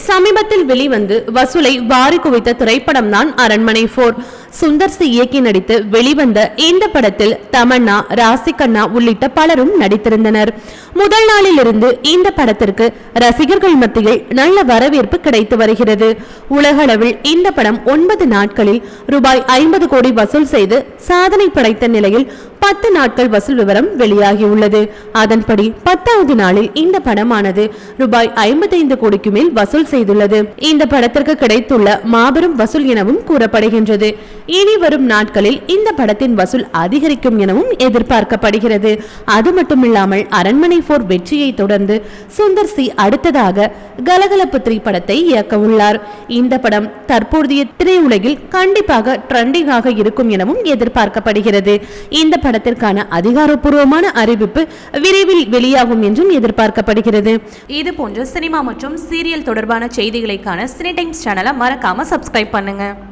சமீபத்தில் வெளிவந்து வசூலை வாரி குவித்த திரைப்படம் தான் அரண்மனை போர் சுந்தர் சி இயக்கி நடித்து வெளிவந்த இந்த படத்தில் தமன்னா ராசிகண்ணா உள்ளிட்ட பலரும் நடித்திருந்தனர். முதல் நாளிலிருந்து இந்த படத்திற்கு ரசிகர்கள் மத்தியில் நல்ல வரவேற்பு கிடைத்து வருகிறது. உலகளவில் இந்த படம் ஒன்பது நாட்களில் ரூபாய் ஐம்பது கோடி வசூல் செய்து சாதனை படைத்த நிலையில் பத்து நாட்கள் வசூல் விவரம் வெளியாகியுள்ளது. அதன்படி பத்தாவது நாளில் இந்த படமானது ரூபாய் ஐம்பத்தைந்து கோடிக்கு மேல் வசூல் செய்துள்ளது. இந்த படத்திற்கு கிடைத்துள்ள மாபெரும் வசூல் எனவும் கூறப்படுகின்றது. இனி வரும் நாட்களில் இந்த படத்தின் வசூல் அதிகரிக்கும் எனவும் எதிர்பார்க்கப்படுகிறது. அது மட்டுமில்லாமல் அரண்மனை போர் வெற்றியை தொடர்ந்து சுந்தர் சி அடுத்ததாக கலகலப்பு த்ரீ படத்தை இயக்க உள்ளார். இந்த படம் தற்போதைய திரையுலகில் கண்டிப்பாக ட்ரெண்டிங்காக இருக்கும் எனவும் எதிர்பார்க்கப்படுகிறது. இந்த படத்திற்கான அதிகாரப்பூர்வமான அறிவிப்பு விரைவில் வெளியாகும் என்றும் எதிர்பார்க்கப்படுகிறது. இது போன்ற சினிமா மற்றும் சீரியல் தொடர்பான செய்திகளைக்கான சினி டைம்ஸ் சேனலை மறக்காம சப்ஸ்கிரைப் பண்ணுங்க.